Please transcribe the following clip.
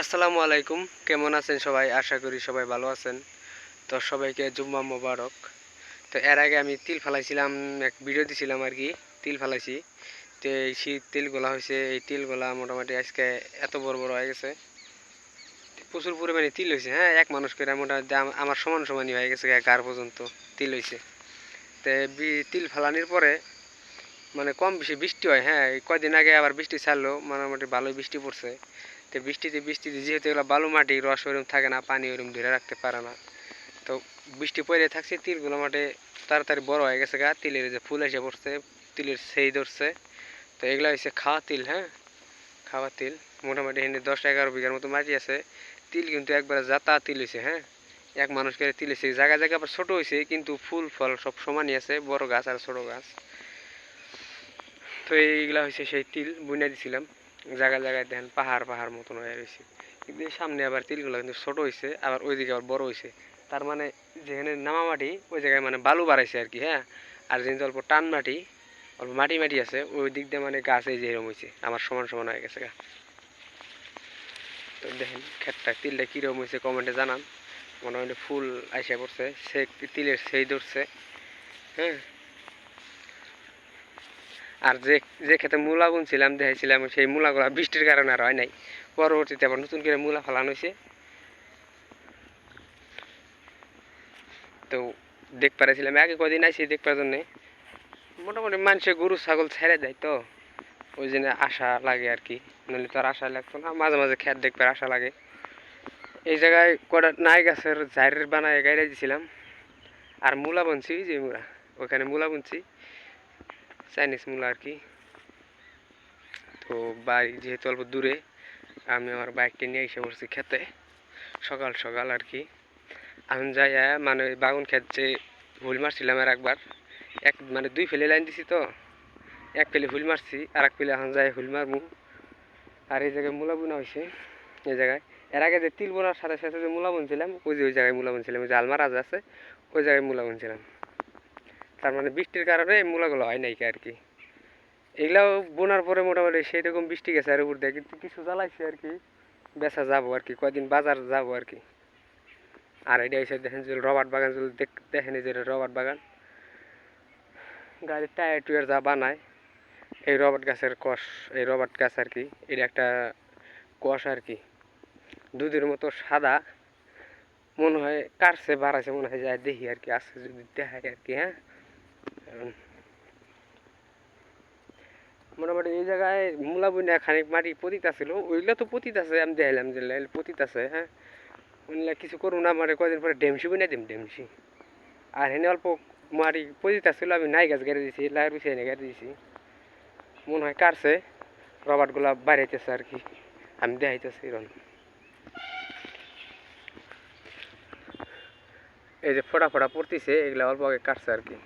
আসসালামু আলাইকুম। কেমন আছেন সবাই? আশা করি সবাই ভালো আছেন। তো সবাইকে জুম্মা মোবারক। তো এর আগে আমি তিল ফেলাইছিলাম, এক ভিডিও দিছিলাম আর কি, তিল ফেলাইছি। তো এই শীত তিলগুলা হয়েছে এই তিলগুলা মোটামুটি আজকে এত বড় বড় হয়ে গেছে। প্রচুর পরিমাণে তিল হয়েছে হ্যাঁ এক মানুষ করে মোটামুটি আমার সমান সমানই হয়ে গেছে গার পর্যন্ত তিল হয়েছে তো তিল ফেলানির পরে মানে কম বেশি বৃষ্টি হয় হ্যাঁ কয়দিন আগে আবার বৃষ্টি ছাড়লো, মোটামুটি ভালোই বৃষ্টি পড়ছে। তো বৃষ্টিতে বৃষ্টিতে যেহেতু এগুলো বালু মাটি, রস ওরকম থাকে না, পানি ওরকম ধরে রাখতে পারে না। তো বৃষ্টি পড়ে থাকছে তিলগুলো মাঠে তাড়াতাড়ি বড় হয়ে গেছে গা, তিলের যে ফুল এসে পড়ছে, তিলের সেই ধরছে। তো এগুলো হচ্ছে খাওয়া তিল হ্যাঁ খাওয়া তিল। মোটামুটি এখানে দশ এগারো বিঘার মতো মাটি আছে। তিল কিন্তু একবারে যাতা তিল হয়েছে হ্যাঁ। এক মানুষকে তিল হয়েছে জায়গা জায়গা আবার ছোটো হয়েছে কিন্তু ফুল, ফল সব সমানই আছে, বড় গাছ আর ছোটো গাছ। তো এইগুলা হয়েছে সেই তিল বুনে দিছিলাম। জায়গায় জায়গায় দেখেন পাহাড় পাহাড় মতন হয়ে রয়েছে কিন্তু সামনে আবার তিলগুলো কিন্তু ছোট হয়েছে আবার ওইদিকে আবার বড় হয়েছে তার মানে যেখানে নামা মাটি, ওই জায়গায় মানে বালু বাড়াইছে আর কি হ্যাঁ? আর যেহেতু অল্প টান মাটি, অল্প মাটি মাটি আছে, ওই দিক দিয়ে মানে গাছ এই যে এরকম হয়েছে আমার সমান সমান হয়ে গেছে গা। তো দেখেন ক্ষেতটা, তিলটা কীরকম হয়েছে কমেন্টে জানান। মোটামুটি ফুল আইসা পড়ছে, সে তিলের সেই ধরছে হ্যাঁ? আর যে যে খেতে মূলা বুনছিলাম, দেখাইছিলাম, সেই মূলাগুলা বৃষ্টির কারণে আর হয় নাই। পরবর্তীতে আবার নতুন করে মূলা ফেলানো হয়েছে তো দেখ পারেছিলাম, আগে কদিন আইসি দেখবার জন্যে। মোটামুটি মানুষে গরু, ছাগল ছেড়ে দেয় তো। ওই জন্য আশা লাগে আর কি। নাহলে তো আর আশা লাগতো না। মাঝে মাঝে খেত দেখবার আশা লাগে। এই জায়গায় কটা নাই গাছের, ঝাড়ের বানায় গাইড়ে দিছিলাম। আর মূলা বুনছি যে মূলা। ওখানে মূলা বুনছি। চাইনিজ মূলা আর কি। তো বাড়ি যেহেতু অল্প দূরে, আমি আমার বাইকটা নিয়ে এসে পড়ছি খেতে, সকাল সকাল আর কি। আমি যাই মানে বাগুন ক্ষেত যে হুল মারছিলাম আর একবার, এক মানে দুই ফেলে লাইন দিছি তো, এক ফেলে হুল মারছি আর এক ফেলে এখন যাই হুল মারমু আর এই জায়গায় মূলা বোনা হয়েছে, এই জায়গায়। এর আগে যে তিল বোনার সাথে সাথে যে মূলা বুনছিলাম, ওই যে ওই জায়গায় মূলা বুনছিলাম, ওই যে আলমার আছে, ওই জায়গায় মূলা বুনছিলাম। তার মানে বৃষ্টির কারণে এই মূলাগুলো হয় নাই আর কি। এগুলাও বোনার পরে মোটামুটি সেই রকম বৃষ্টি গেছে আর উপর দিয়ে, কিন্তু কিছু জ্বালাইছে আর কি, বেচা যাব আর কি, কয়দিন বাজার যাব আর কি। আর এটা এসে দেখেন যে রবার্ট বাগান দেখ- দেখেন যে এটা রবার্ট বাগান। গাড়ির টায়ার টুয়ার যা বানায়, এই রবার্ট গাছের কষ, এই রবার্ট গাছ আর কি, এটা একটা কষ আর কি। দুধের মতো সাদা, মনে হয় কাটছে, বাড়াইছে, মনে হয় যায় দেখি আর কি আছে যদি দেখায় আর কি হ্যাঁ। মোটামুটি এই জায়গায় মূলা বুনা খানিক মাটি পতিত আছিল। ওইগুলো তো পতিত আছে, আমি দেখাইলাম যে পতিত আছে হ্যাঁ? ওইগুলা কিছু করুন না মানে কদিন পরে ডেমসি বুনে দিম ডেমসি আর হেনে অল্প মাটি পতিত আছিল, আমি নাই গাছ গাড়ি দিছি, লাইয়ের পিছিয়ে এনে গাড়ি দিছি। মনে হয় কাটছে রবার্টগুলা বাড়াইতেছে আর কি, আমি দেখাইতেছি এরকম। এই যে ফোটা ফোটা পড়তেছে, এগুলা অল্প আগে কাটছে আর কি।